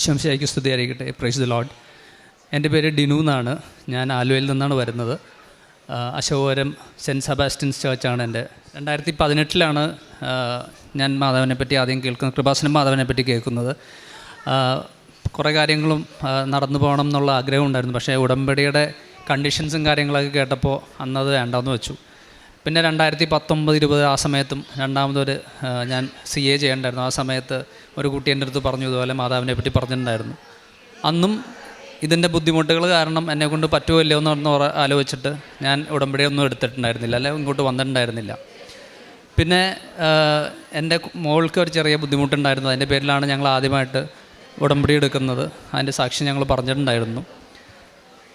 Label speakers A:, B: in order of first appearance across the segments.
A: ഈശംശയ്ക്ക് അറിയിക്കട്ടെ praise the load എന്റെ പേര് ഡിനു എന്നാണ്. ഞാൻ ആലുവയിൽ നിന്നാണ് വരുന്നത്. അശോകരം സെന്റ് സെബാസ്റ്റ്യൻസ് ചേർച്ചാണ് എന്റെ. രണ്ടായിരത്തി പതിനെട്ടിലാണ് ഞാൻ മാധവനെ പറ്റി ആദ്യം കേൾക്കുന്നത് കൃപാസനം മാധവനെ പറ്റി കേൾക്കുന്നത്. കുറേ കാര്യങ്ങളും നടന്നു പോകണം എന്നുള്ള ആഗ്രഹം ഉണ്ടായിരുന്നു. പക്ഷേ ഉടമ്പടിയുടെ കണ്ടീഷൻസും കാര്യങ്ങളൊക്കെ കേട്ടപ്പോൾ അന്നത് വേണ്ടാന്ന് വെച്ചു. പിന്നെ രണ്ടായിരത്തി പത്തൊമ്പത് ഇരുപത് ആ സമയത്തും രണ്ടാമതൊരു ഞാൻ സി എ ചെയ്യണ്ടായിരുന്നു. ആ സമയത്ത് ഒരു കുട്ടി എന്റെ അടുത്ത് പറഞ്ഞു ഇതുപോലെ മാതാവിനെ പറ്റി പറഞ്ഞിട്ടുണ്ടായിരുന്നു. അന്നും ഇതിന്റെ ബുദ്ധിമുട്ടുകൾ കാരണം എന്നെ കൊണ്ട് പറ്റുമോ ഇല്ലയോ എന്ന് ആലോചിച്ചിട്ട് ഞാൻ ഉടമ്പടി ഒന്നും എടുത്തിട്ടുണ്ടായിരുന്നില്ല അല്ലെ ഇങ്ങോട്ട് വന്നിട്ടുണ്ടായിരുന്നില്ല. പിന്നെ എന്റെ മോൾക്ക് ഒരു ചെറിയ ബുദ്ധിമുട്ടുണ്ടായിരുന്നു. അതിന്റെ പേരിലാണ് ഞങ്ങൾ ആദ്യമായിട്ട് ഉടമ്പടി എടുക്കുന്നത്. അതിന്റെ സാക്ഷി ഞങ്ങൾ പറഞ്ഞിട്ടുണ്ടായിരുന്നു.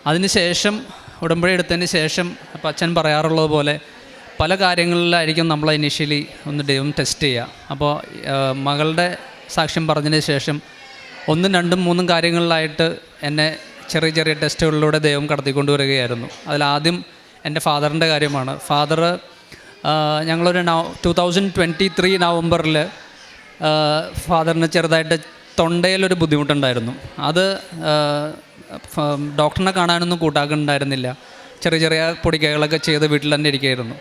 A: അതിനുശേഷം ഉടമ്പടി എടുത്തതിന് ശേഷം അപ്പം അച്ഛൻ പറയാറുള്ളത് പോലെ പല കാര്യങ്ങളിലായിരിക്കും നമ്മൾ ഇനീഷ്യലി ഒന്ന് ദൈവം ടെസ്റ്റ് ചെയ്യുക. അപ്പോൾ മകളുടെ സാക്ഷ്യം പറഞ്ഞതിന് ശേഷം ഒന്നും രണ്ടും മൂന്നും കാര്യങ്ങളിലായിട്ട് എന്നെ ചെറിയ ചെറിയ ടെസ്റ്റുകളിലൂടെ ദൈവം കടത്തിക്കൊണ്ടുവരികയായിരുന്നു അതിലാദ്യം എന്റെ ഫാദറിന്റെ കാര്യമാണ്. ഫാദർ ഞങ്ങളൊരു നവ ടു തൗസൻഡ് ട്വന്റി ത്രീ നവംബറിൽ ഫാദറിന് ചെറുതായിട്ട് തൊണ്ടയിലൊരു ബുദ്ധിമുട്ടുണ്ടായിരുന്നു. അത് ഡോക്ടറിനെ കാണാനൊന്നും കൂട്ടാക്കുന്നുണ്ടായിരുന്നില്ല. ചെറിയ ചെറിയ പൊടിക്കൈകളൊക്കെ ചെയ്ത് വീട്ടിൽ തന്നെ ഇരിക്കുകയായിരുന്നു.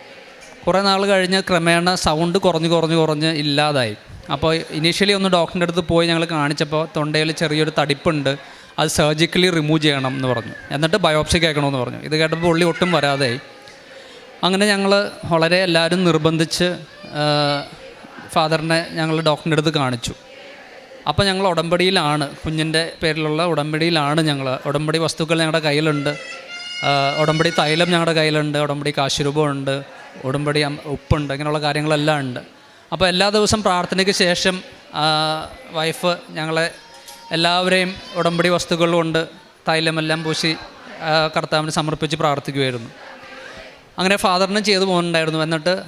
A: കുറേ നാൾ കഴിഞ്ഞ് ക്രമേണ സൗണ്ട് കുറഞ്ഞ് കുറഞ്ഞ് കുറഞ്ഞ് ഇല്ലാതായി. അപ്പോൾ ഇനീഷ്യലി ഒന്ന് ഡോക്ടറിന്റെ അടുത്ത് പോയി ഞങ്ങൾ കാണിച്ചപ്പോൾ തൊണ്ടയിൽ ചെറിയൊരു തടിപ്പുണ്ട് അത് സർജിക്കലി റിമൂവ് ചെയ്യണം എന്ന് പറഞ്ഞു. എന്നിട്ട് ബയോപ്സി കേൾക്കണമെന്ന് പറഞ്ഞു. ഇത് കേട്ടപ്പോൾ പുള്ളി ഒട്ടും വരാതെയായി അങ്ങനെ ഞങ്ങൾ വളരെ എല്ലാവരും നിർബന്ധിച്ച് ഫാദറിനെ ഞങ്ങൾ ഡോക്ടറിന്റെ അടുത്ത് കാണിച്ചു. അപ്പോൾ ഞങ്ങൾ ഉടമ്പടിയിലാണ് കുഞ്ഞിന്റെ പേരിലുള്ള ഉടമ്പടിയിലാണ് ഞങ്ങൾ ഉടമ്പടി വസ്തുക്കൾ ഞങ്ങളുടെ കയ്യിലുണ്ട്. ഉടമ്പടി തൈലം ഞങ്ങളുടെ കയ്യിലുണ്ട് ഉടമ്പടി കാശുരൂപമുണ്ട് ഉടമ്പടി ഉപ്പുണ്ട് ഇങ്ങനെയുള്ള കാര്യങ്ങളെല്ലാം ഉണ്ട്. അപ്പോൾ എല്ലാ ദിവസം പ്രാർത്ഥനയ്ക്ക് ശേഷം വൈഫ് ഞങ്ങളെ എല്ലാവരെയും ഉടമ്പടി വസ്തുക്കൾ കൊണ്ട് തൈലമെല്ലാം പൂശി കർത്താവിന് സമർപ്പിച്ച് പ്രാർത്ഥിക്കുമായിരുന്നു അങ്ങനെ ഫാദറിനും ചെയ്തു പോകുന്നുണ്ടായിരുന്നു എന്നിട്ട്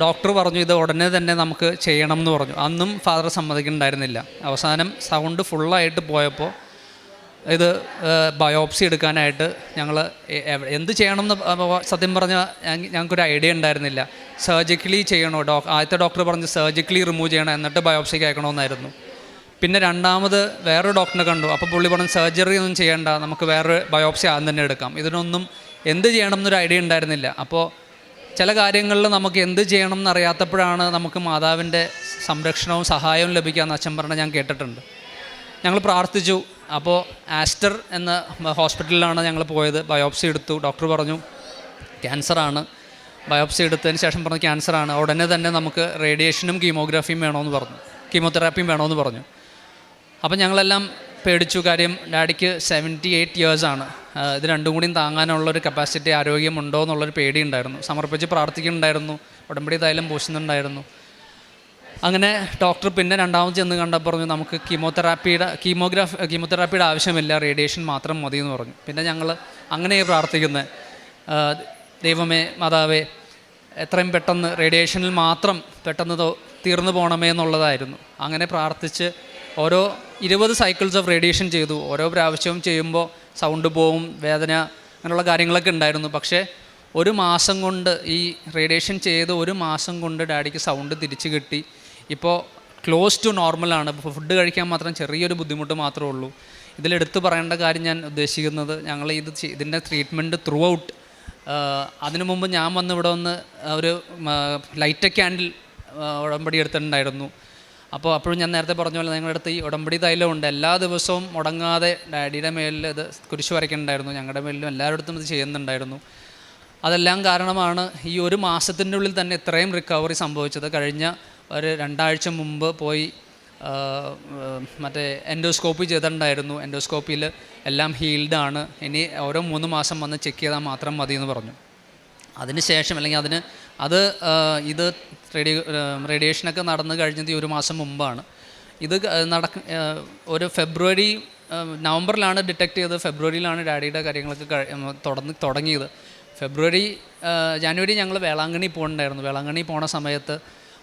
A: ഡോക്ടർ പറഞ്ഞു ഇത് ഉടനെ തന്നെ നമുക്ക് ചെയ്യണം എന്ന് പറഞ്ഞു. അന്നും ഫാദർ സമ്മതിക്കുന്നുണ്ടായിരുന്നില്ല. അവസാനം സൗണ്ട് ഫുള്ളായിട്ട് പോയപ്പോൾ ഇത് ബയോപ്സി എടുക്കാനായിട്ട് ഞങ്ങൾ എന്ത് ചെയ്യണമെന്ന് സത്യം പറഞ്ഞാൽ ഞങ്ങൾക്കൊരു ഐഡിയ ഉണ്ടായിരുന്നില്ല. സർജിക്കലി ചെയ്യണോ ഡോ ആദ്യത്തെ ഡോക്ടർ പറഞ്ഞ് സർജിക്കലി റിമൂവ് ചെയ്യണം എന്നിട്ട് ബയോപ്സിക്ക് അയക്കണമെന്നായിരുന്നു. പിന്നെ രണ്ടാമത് വേറൊരു ഡോക്ടറിനെ കണ്ടു. അപ്പോൾ പുള്ളി പറഞ്ഞു സർജറി ഒന്നും ചെയ്യേണ്ട നമുക്ക് വേറൊരു ബയോപ്സി ആദ്യം തന്നെ എടുക്കാം. ഇതിനൊന്നും എന്ത് ചെയ്യണം എന്നൊരു ഐഡിയ ഉണ്ടായിരുന്നില്ല. അപ്പോൾ ചില കാര്യങ്ങളിൽ നമുക്ക് എന്ത് ചെയ്യണം എന്നറിയാത്തപ്പോഴാണ് നമുക്ക് മാതാവിന്റെ സംരക്ഷണവും സഹായവും ലഭിക്കുക എന്ന് അച്ഛൻ പറഞ്ഞ ഞാൻ കേട്ടിട്ടുണ്ട്. ഞങ്ങൾ പ്രാർത്ഥിച്ചു. അപ്പോൾ ആസ്റ്റർ എന്ന ഹോസ്പിറ്റലിലാണ് ഞങ്ങൾ പോയത്. ബയോപ്സി എടുത്തു. ഡോക്ടർ പറഞ്ഞു ക്യാൻസറാണ്. ബയോപ്സി എടുത്തതിന് ശേഷം പറഞ്ഞു ക്യാൻസറാണ്. ഉടനെ തന്നെ നമുക്ക് റേഡിയേഷനും കീമോഗ്രാഫിയും വേണമെന്ന് പറഞ്ഞു. കീമോതെറാപ്പിയും വേണമെന്ന് പറഞ്ഞു. അപ്പം ഞങ്ങളെല്ലാം പേടിച്ചു. കാര്യം ഡാഡിക്ക് സെവന്റി എയ്റ്റ് ഇയേഴ്സാണ് ഇത് രണ്ടും കൂടിയും താങ്ങാനുള്ളൊരു കപ്പാസിറ്റി ആരോഗ്യമുണ്ടോ എന്നുള്ളൊരു പേടിയുണ്ടായിരുന്നു. സമർപ്പിച്ച് പ്രാർത്ഥിക്കുന്നുണ്ടായിരുന്നു. ഉടമ്പടി തൈലം പൂശുന്നുണ്ടായിരുന്നു. അങ്ങനെ ഡോക്ടർ പിന്നെ രണ്ടാമത് ചെന്ന് കണ്ടപ്പോൾ പറഞ്ഞു നമുക്ക് കീമോതെറാപ്പിയുടെ കീമോഗ്രാഫ് കീമോതെറാപ്പിയുടെ ആവശ്യമില്ല റേഡിയേഷൻ മാത്രം മതി എന്ന് പറഞ്ഞു. പിന്നെ ഞങ്ങൾ അങ്ങനെ പ്രാർത്ഥിക്കുന്നത് ദൈവമേ മാതാവേ എത്രയും പെട്ടെന്ന് റേഡിയേഷനിൽ മാത്രം പെട്ടെന്ന് തീർന്നു പോകണമേ എന്നുള്ളതായിരുന്നു. അങ്ങനെ പ്രാർത്ഥിച്ച് ഓരോ ഇരുപത് സൈക്കിൾസ് ഓഫ് റേഡിയേഷൻ ചെയ്തു. ഓരോ പ്രാവശ്യവും ചെയ്യുമ്പോൾ സൗണ്ട് പോവും വേദന അങ്ങനെയുള്ള കാര്യങ്ങളൊക്കെ ഉണ്ടായിരുന്നു. പക്ഷേ ഒരു മാസം കൊണ്ട് ഈ റേഡിയേഷൻ ചെയ്ത് ഒരു മാസം കൊണ്ട് ഡാഡിക്ക് സൗണ്ട് തിരിച്ചു കിട്ടി. ഇപ്പോൾ ക്ലോസ് ടു നോർമലാണ് ഫുഡ് കഴിക്കാൻ മാത്രം ചെറിയൊരു ബുദ്ധിമുട്ട് മാത്രമേ ഉള്ളൂ. ഇതിലെടുത്ത് പറയേണ്ട കാര്യം ഞാൻ ഉദ്ദേശിക്കുന്നത് ഞങ്ങൾ ഇത് ഇതിന്റെ ട്രീറ്റ്മെന്റ് ത്രൂ ഔട്ട് അതിനു മുമ്പ് ഞാൻ വന്ന് ഇവിടെ വന്ന് ഒരു ലൈറ്റ് ക്യാൻഡിൽ ഉടമ്പടി എടുത്തിട്ടുണ്ടായിരുന്നു. അപ്പോൾ അപ്പോഴും ഞാൻ നേരത്തെ പറഞ്ഞ പോലെ നിങ്ങളുടെ അടുത്ത് ഈ ഉടമ്പടി തൈലം ഉണ്ട്. എല്ലാ ദിവസവും മുടങ്ങാതെ ഡാഡിയുടെ മേലിൽ ഇത് കുരിശ് വരയ്ക്കുന്നുണ്ടായിരുന്നു ഞങ്ങളുടെ മേലിലും എല്ലാവരുടെ അടുത്തും ഇത് ചെയ്യുന്നുണ്ടായിരുന്നു. അതെല്ലാം കാരണമാണ് ഈ ഒരു മാസത്തിന്റെ ഉള്ളിൽ തന്നെ ഇത്രയും റിക്കവറി സംഭവിച്ചത്. കഴിഞ്ഞ ഒരു രണ്ടാഴ്ച മുമ്പ് പോയി മറ്റേ എൻഡോസ്കോപ്പി ചെയ്തിട്ടുണ്ടായിരുന്നു. എൻഡോസ്കോപ്പിയിൽ എല്ലാം ഹീൽഡാണ് ഇനി ഓരോ മൂന്ന് മാസം വന്ന് ചെക്ക് ചെയ്താൽ മാത്രം മതി എന്ന് പറഞ്ഞു. അതിന് ശേഷം അല്ലെങ്കിൽ അതിന് അത് ഇത് റേഡിയോ റേഡിയേഷനൊക്കെ നടന്നു കഴിഞ്ഞത് ഒരു മാസം മുമ്പാണ്. ഇത് നട നടക്ക ഒരു ഫെബ്രുവരി നവംബറിലാണ് ഡിറ്റക്ട് ചെയ്തത്. ഫെബ്രുവരിയിലാണ് ഡാഡിയുടെ കാര്യങ്ങളൊക്കെ തുടങ്ങി തുടങ്ങിയത്. ഫെബ്രുവരി ജാനുവരി ഞങ്ങൾ വേളാങ്കണ്ണി പോകണ്ടായിരുന്നു വേളാങ്കണ്ണി പോണ സമയത്ത്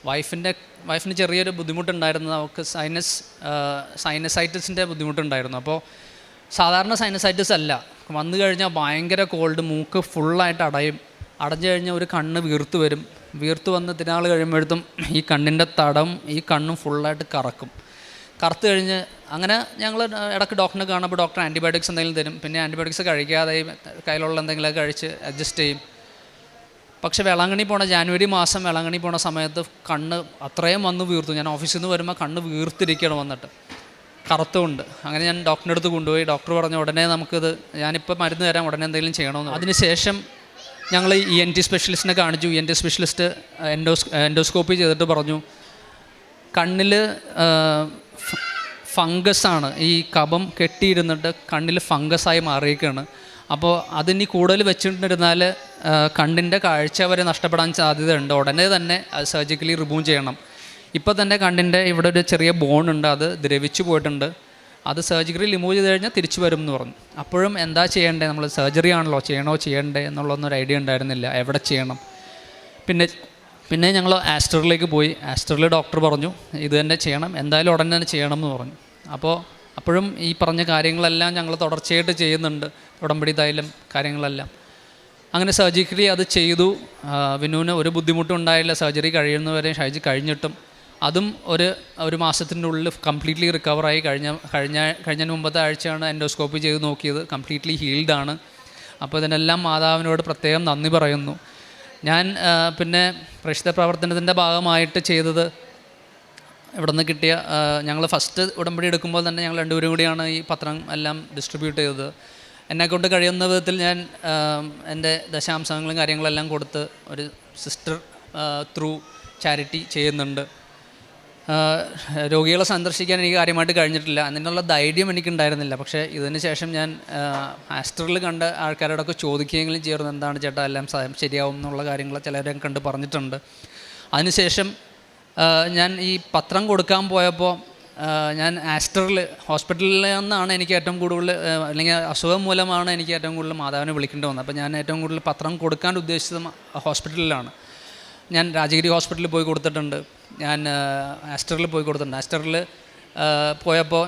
A: വൈഫിന്റെ വൈഫിന് ചെറിയൊരു ബുദ്ധിമുട്ടുണ്ടായിരുന്നു. അവൾക്ക് സൈനസ് സൈനസൈറ്റിസിന്റെ ബുദ്ധിമുട്ടുണ്ടായിരുന്നു. അപ്പോൾ സാധാരണ സൈനസൈറ്റിസ് അല്ല. വന്നു കഴിഞ്ഞാൽ ഭയങ്കര കോൾഡ് മൂക്ക് ഫുള്ളായിട്ട് അടയും. അടഞ്ഞു കഴിഞ്ഞാൽ ഒരു കണ്ണ് വീർത്തു വരും. വീർത്തു വന്ന് തിനാൾ കഴിയുമ്പോഴത്തും ഈ കണ്ണിന്റെ തടം ഈ കണ്ണും ഫുള്ളായിട്ട് കറക്കും. കറുത്ത് കഴിഞ്ഞ് അങ്ങനെ ഞങ്ങൾ ഇടയ്ക്ക് ഡോക്ടറിനെ കാണുമ്പോൾ ഡോക്ടർ ആന്റിബയോട്ടിക്സ് എന്തെങ്കിലും തരും. പിന്നെ ആന്റിബയോട്ടിക്സ് കഴിക്കാതെ കയ്യിലുള്ള എന്തെങ്കിലുമൊക്കെ കഴിച്ച് അഡ്ജസ്റ്റ് ചെയ്യും. പക്ഷേ വേളാങ്കണ്ണി പോണ ജാനുവരി മാസം വേളാങ്കണ്ണി പോണ സമയത്ത് കണ്ണ് അത്രയും വന്ന് വീർത്തു. ഞാൻ ഓഫീസിൽ നിന്ന് വരുമ്പോൾ കണ്ണ് വീർത്തിരിക്കണം വന്നിട്ട്. കറുത്തുകൊണ്ട് അങ്ങനെ ഞാൻ ഡോക്ടറിന്റെ അടുത്ത് കൊണ്ടുപോയി. ഡോക്ടർ പറഞ്ഞു ഉടനെ നമുക്കിത് ഞാനിപ്പോൾ മരുന്ന് തരാം ഉടനെ എന്തെങ്കിലും ചെയ്യണമെന്ന് അതിനുശേഷം ഞങ്ങൾ ഇ എൻ ടി സ്പെഷ്യലിസ്റ്റിനെ കാണിച്ചു. ഇ എൻ ടി സ്പെഷ്യലിസ്റ്റ് എൻഡോസ് എൻഡോസ്കോപ്പി ചെയ്തിട്ട് പറഞ്ഞു കണ്ണിൽ ഫംഗസാണ്. ഈ കഫം കെട്ടിയിരുന്നിട്ട് കണ്ണിൽ ഫംഗസായി മാറിയിരിക്കുകയാണ്. അപ്പോൾ അതിനി കൂടുതൽ വെച്ചിട്ടിരുന്നാൽ കണ്ണിന്റെ കാഴ്ച വരെ നഷ്ടപ്പെടാൻ സാധ്യതയുണ്ട്. ഉടനെ തന്നെ അത് സർജിക്കലി റിമൂവ് ചെയ്യണം. ഇപ്പോൾ തന്നെ കണ്ണിന്റെ ഇവിടെ ഒരു ചെറിയ ബോൺ ഉണ്ട്. അത് ദ്രവിച്ചു പോയിട്ടുണ്ട്. അത് സർജിക്കലി റിമൂവ് ചെയ്ത് കഴിഞ്ഞാൽ തിരിച്ചു വരും എന്ന് പറഞ്ഞു. അപ്പോഴും എന്താ ചെയ്യേണ്ടത് നമ്മൾ സർജറി ആണല്ലോ. ചെയ്യണോ? ചെയ്യണ്ടേ? എന്നുള്ളൊന്നും ഒരു ഐഡിയ ഉണ്ടായിരുന്നില്ല. എവിടെ ചെയ്യണം? പിന്നെ പിന്നെ ഞങ്ങൾ ആസ്റ്ററിലേക്ക് പോയി. ആസ്റ്ററിൽ ഡോക്ടർ പറഞ്ഞു ഇത് തന്നെ ചെയ്യണം എന്തായാലും ഉടനെ തന്നെ ചെയ്യണം എന്ന് പറഞ്ഞു. അപ്പോൾ അപ്പോഴും ഈ പറഞ്ഞ കാര്യങ്ങളെല്ലാം ഞങ്ങൾ തുടർച്ചയായിട്ട് ചെയ്യുന്നുണ്ട് ഉടമ്പടി കാര്യങ്ങളെല്ലാം. അങ്ങനെ സർജിക്കലി അത് ചെയ്തു. വിനുവിന് ഒരു ബുദ്ധിമുട്ടും ഉണ്ടായില്ല. സർജറി കഴിയുന്നവരെ ഷൈജി കഴിഞ്ഞിട്ടും. അതും ഒരു ഒരു മാസത്തിന്റെ ഉള്ളിൽ കംപ്ലീറ്റ്ലി റിക്കവറായി കഴിഞ്ഞ കഴിഞ്ഞ കഴിഞ്ഞ മുമ്പത്തെ ആഴ്ചയാണ് എൻഡോസ്കോപ്പി ചെയ്ത് നോക്കിയത്. കംപ്ലീറ്റ്ലി ഹീൽഡാണ്. അപ്പോൾ ഇതിനെല്ലാം മാതാവിനോട് പ്രത്യേകം നന്ദി പറയുന്നു. ഞാൻ പിന്നെ പ്രേക്ഷിത പ്രവർത്തനത്തിന്റെ ഭാഗമായിട്ട് ചെയ്തത് ഇവിടെ നിന്ന് കിട്ടിയ ഞങ്ങൾ ഫസ്റ്റ് ഉടമ്പടി എടുക്കുമ്പോൾ തന്നെ ഞങ്ങൾ രണ്ടുപേരും കൂടിയാണ് ഈ പത്രം എല്ലാം ഡിസ്ട്രിബ്യൂട്ട് ചെയ്തത്. എന്നെക്കൊണ്ട് കഴിയുന്ന വിധത്തിൽ ഞാൻ എന്റെ ദശാംശങ്ങളും കാര്യങ്ങളെല്ലാം കൊടുത്ത് ഒരു സിസ്റ്റർ ത്രൂ ചാരിറ്റി ചെയ്യുന്നുണ്ട്. രോഗികളെ സന്ദർശിക്കാൻ എനിക്ക് കാര്യമായിട്ട് കഴിഞ്ഞിട്ടില്ല. അതിനുള്ള ധൈര്യം എനിക്കുണ്ടായിരുന്നില്ല. പക്ഷേ ഇതിന് ശേഷം ഞാൻ ആസ്റ്ററിൽ കണ്ട ആൾക്കാരോടൊക്കെ ചോദിക്കുകയെങ്കിലും ചേർന്ന് എന്താണ് ചേട്ടാ എല്ലാം ശരിയാവും എന്നുള്ള കാര്യങ്ങൾ ചിലരെ കണ്ട് പറഞ്ഞിട്ടുണ്ട്. അതിനുശേഷം ഞാൻ ഈ പത്രം കൊടുക്കാൻ പോയപ്പോൾ ഞാൻ ആസ്റ്ററിൽ ഹോസ്പിറ്റലിൽ നിന്നാണ് എനിക്ക് ഏറ്റവും കൂടുതൽ അല്ലെങ്കിൽ അസുഖം മൂലമാണ് എനിക്ക് ഏറ്റവും കൂടുതൽ മാതാവിനെ വിളിക്കേണ്ടി വന്നത്. അപ്പോൾ ഞാൻ ഏറ്റവും കൂടുതൽ പത്രം കൊടുക്കാൻ ഉദ്ദേശിച്ചത് ഹോസ്പിറ്റലിലാണ്. ഞാൻ രാജഗിരി ഹോസ്പിറ്റലിൽ പോയി കൊടുത്തിട്ടുണ്ട്. ഞാൻ ആസ്റ്ററിൽ പോയി കൊടുത്തിട്ടുണ്ട്. ആസ്റ്ററിൽ പോയപ്പോൾ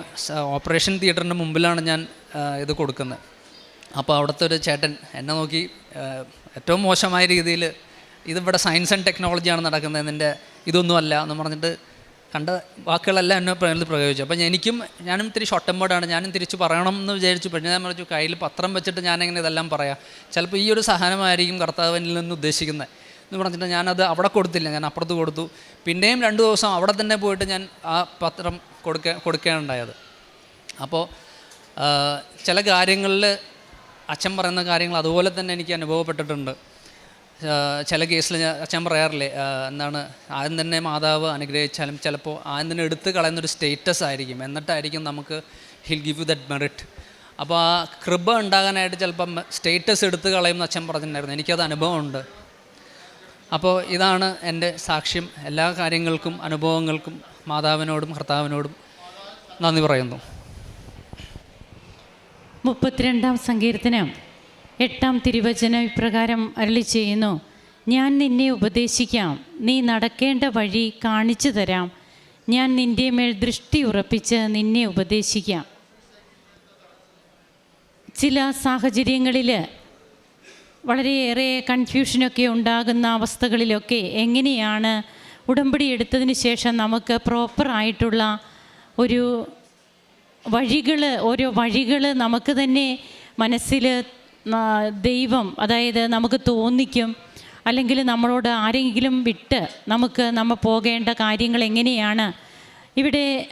A: ഓപ്പറേഷൻ തിയേറ്ററിന്റെ മുമ്പിലാണ് ഞാൻ ഇത് കൊടുക്കുന്നത്. അപ്പോൾ അവിടുത്തെ ഒരു ചേട്ടൻ എന്നെ നോക്കി ഏറ്റവും മോശമായ രീതിയിൽ ഇതിവിടെ സയൻസ് ആൻഡ് ടെക്നോളജിയാണ് നടക്കുന്നത് നിന്റെ ഇതൊന്നുമല്ല എന്ന് പറഞ്ഞിട്ട് കണ്ട വാക്കുകളെല്ലാം എന്നെ പ്രകൃതി പ്രയോഗിച്ചു. അപ്പം എനിക്കും ഞാനും ഇത്തിരി ഷോർട്ട് ടെമ്പേർഡാണ് ഞാനും തിരിച്ച് പറയണം എന്ന് വിചാരിച്ചു. പക്ഷേ ഞാൻ പറഞ്ഞു കയ്യിൽ പത്രം വെച്ചിട്ട് ഞാനെങ്ങനെ ഇതെല്ലാം പറയാം? ചിലപ്പോൾ ഈ ഒരു സഹനമായിരിക്കും കർത്താവിനിൽ നിന്ന് ഉദ്ദേശിക്കുന്നത്. എന്ന് പറഞ്ഞിട്ട് ഞാനത് അവിടെ കൊടുത്തില്ല. ഞാൻ അപ്പുറത്ത് കൊടുത്തു. പിന്നെയും രണ്ട് ദിവസം അവിടെ തന്നെ പോയിട്ട് ഞാൻ ആ പത്രം കൊടുക്ക കൊടുക്കാനുണ്ടായത് അപ്പോൾ ചില കാര്യങ്ങളിൽ അച്ഛൻ പറയുന്ന കാര്യങ്ങൾ അതുപോലെ തന്നെ എനിക്ക് അനുഭവപ്പെട്ടിട്ടുണ്ട്. ചില കേസിൽ ഞാൻ അച്ഛൻ പറയാറില്ലേ എന്താണ് ആദ്യം തന്നെ മാതാവ് അനുഗ്രഹിച്ചാലും ചിലപ്പോൾ ആദ്യം തന്നെ എടുത്ത് കളയുന്നൊരു സ്റ്റേറ്റസ് ആയിരിക്കും. എന്നിട്ടായിരിക്കും നമുക്ക് he'll give you that merit അപ്പോൾ ആ കൃപ ഉണ്ടാകാനായിട്ട് ചിലപ്പം സ്റ്റേറ്റസ് എടുത്ത് കളയുമെന്ന് അച്ഛൻ പറഞ്ഞിട്ടുണ്ടായിരുന്നു. എനിക്കത് അനുഭവമുണ്ട്. അപ്പോൾ ഇതാണ് എന്റെ സാക്ഷ്യം. എല്ലാ കാര്യങ്ങൾക്കും അനുഭവങ്ങൾക്കും മാതാവിനോടും ഭർത്താവിനോടും നന്ദി പറയുന്നു.
B: മുപ്പത്തിരണ്ടാം സങ്കീർത്തനം എട്ടാം തിരുവചന ഇപ്രകാരം അരളി ചെയ്യുന്നു. ഞാൻ നിന്നെ ഉപദേശിക്കാം. നീ നടക്കേണ്ട വഴി കാണിച്ചു തരാം. ഞാൻ നിന്റെ മേൽ ദൃഷ്ടി ഉറപ്പിച്ച് നിന്നെ ഉപദേശിക്കാം. ചില സാഹചര്യങ്ങളിൽ വളരെയേറെ കൺഫ്യൂഷനൊക്കെ ഉണ്ടാകുന്ന അവസ്ഥകളിലൊക്കെ എങ്ങനെയാണ് ഉടമ്പടി എടുത്തതിന് ശേഷം നമുക്ക് പ്രോപ്പറായിട്ടുള്ള ഒരു വഴികൾ ഓരോ വഴികൾ നമുക്ക് തന്നെ മനസ്സിൽ ദൈവം അതായത് നമുക്ക് തോന്നിക്കും. അല്ലെങ്കിൽ നമ്മളോട് ആരെങ്കിലും വിട്ട് നമുക്ക് നമ്മൾ പോകേണ്ട കാര്യങ്ങൾ എങ്ങനെയാണ്? ഇവിടെ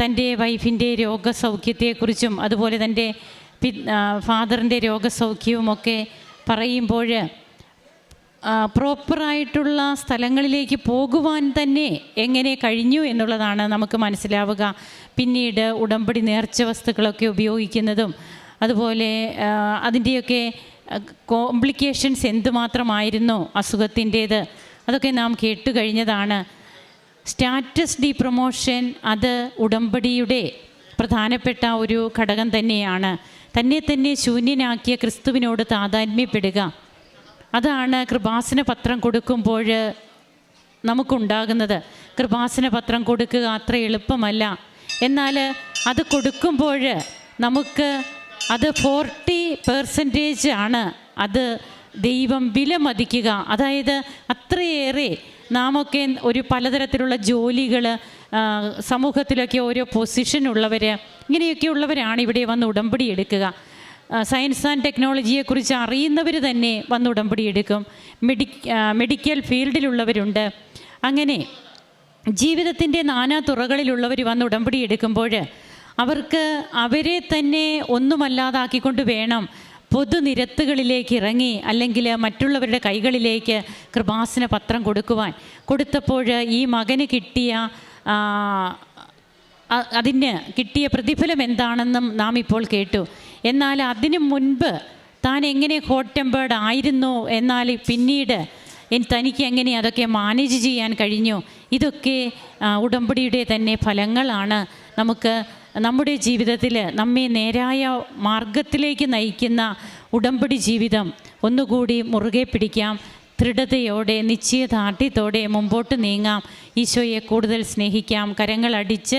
B: തന്റെ വൈഫിന്റെ രോഗസൗഖ്യത്തെക്കുറിച്ചും അതുപോലെ തന്റെ ഫാദറിന്റെ രോഗസൗഖ്യവുമൊക്കെ പറയുമ്പോൾ പ്രോപ്പറായിട്ടുള്ള സ്ഥലങ്ങളിലേക്ക് പോകുവാൻ തന്നെ എങ്ങനെ കഴിഞ്ഞു എന്നുള്ളതാണ് നമുക്ക് മനസ്സിലാവുക. പിന്നീട് ഉടമ്പടി നേർച്ച വസ്തുക്കളൊക്കെ ഉപയോഗിക്കുന്നതും അതുപോലെ അതിന്റെയൊക്കെ കോംപ്ലിക്കേഷൻസ് എന്തുമാത്രമായിരുന്നു അസുഖത്തിന്റേത് അതൊക്കെ നാം കേട്ടു കഴിഞ്ഞതാണ്. സ്റ്റാറ്റസ് ഡി പ്രൊമോഷൻ അത് ഉടമ്പടിയുടെ പ്രധാനപ്പെട്ട ഒരു ഘടകം തന്നെയാണ്. തന്നെ തന്നെ ശൂന്യനാക്കിയ ക്രിസ്തുവിനോട് താതാത്മ്യപ്പെടുക. അതാണ് കൃപാസന പത്രം കൊടുക്കുമ്പോൾ നമുക്കുണ്ടാകുന്നത്. കൃപാസന പത്രം കൊടുക്കുക അത്ര എളുപ്പമല്ല. എന്നാൽ അത് കൊടുക്കുമ്പോൾ നമുക്ക് അത് ഫോർട്ടി പെർസെന്റേജ് ആണ്. അത് ദൈവം വിലമതിക്കുക അതായത് അത്രയേറെ നാമൊക്കെ ഒരു പലതരത്തിലുള്ള ജോലികൾ സമൂഹത്തിലൊക്കെ ഓരോ പൊസിഷനുള്ളവർ ഇങ്ങനെയൊക്കെയുള്ളവരാണ് ഇവിടെ വന്ന് ഉടമ്പടി എടുക്കുക. സയൻസ് ആൻഡ് ടെക്നോളജിയെക്കുറിച്ച് അറിയുന്നവർ തന്നെ വന്ന് ഉടമ്പടി എടുക്കും. മെഡി മെഡിക്കൽ ഫീൽഡിലുള്ളവരുണ്ട്. അങ്ങനെ ജീവിതത്തിന്റെ നാനാ തുറകളിലുള്ളവർ വന്ന് ഉടമ്പടി എടുക്കുമ്പോൾ അവർക്ക് അവരെ തന്നെ ഒന്നുമല്ലാതാക്കിക്കൊണ്ട് വേണം പൊതുനിരത്തുകളിലേക്ക് ഇറങ്ങി അല്ലെങ്കിൽ മറ്റുള്ളവരുടെ കൈകളിലേക്ക് കൃപാസന പത്രം കൊടുക്കുവാൻ. കൊടുത്തപ്പോൾ ഈ മകന് കിട്ടിയ അതിന് കിട്ടിയ പ്രതിഫലം എന്താണെന്നും നാം ഇപ്പോൾ കേട്ടു. എന്നാൽ അതിനു മുൻപ് താൻ എങ്ങനെ ഹോട്ട് ടെമ്പേർഡ് ആയിരുന്നു എന്നാൽ പിന്നീട് തനിക്ക് എങ്ങനെ അതൊക്കെ മാനേജ് ചെയ്യാൻ കഴിഞ്ഞു. ഇതൊക്കെ ഉടമ്പടിയുടെ തന്നെ ഫലങ്ങളാണ് നമുക്ക് നമ്മുടെ ജീവിതത്തിൽ നമ്മെ നേരായ മാർഗത്തിലേക്ക് നയിക്കുന്ന ഉടമ്പടി ജീവിതം. ഒന്നുകൂടി മുറുകെ പിടിക്കാം. ദൃഢതയോടെ നിശ്ചയദാർഢ്യത്തോടെ മുമ്പോട്ട് നീങ്ങാം. ഈശോയെ കൂടുതൽ സ്നേഹിക്കാം. കരങ്ങളടിച്ച്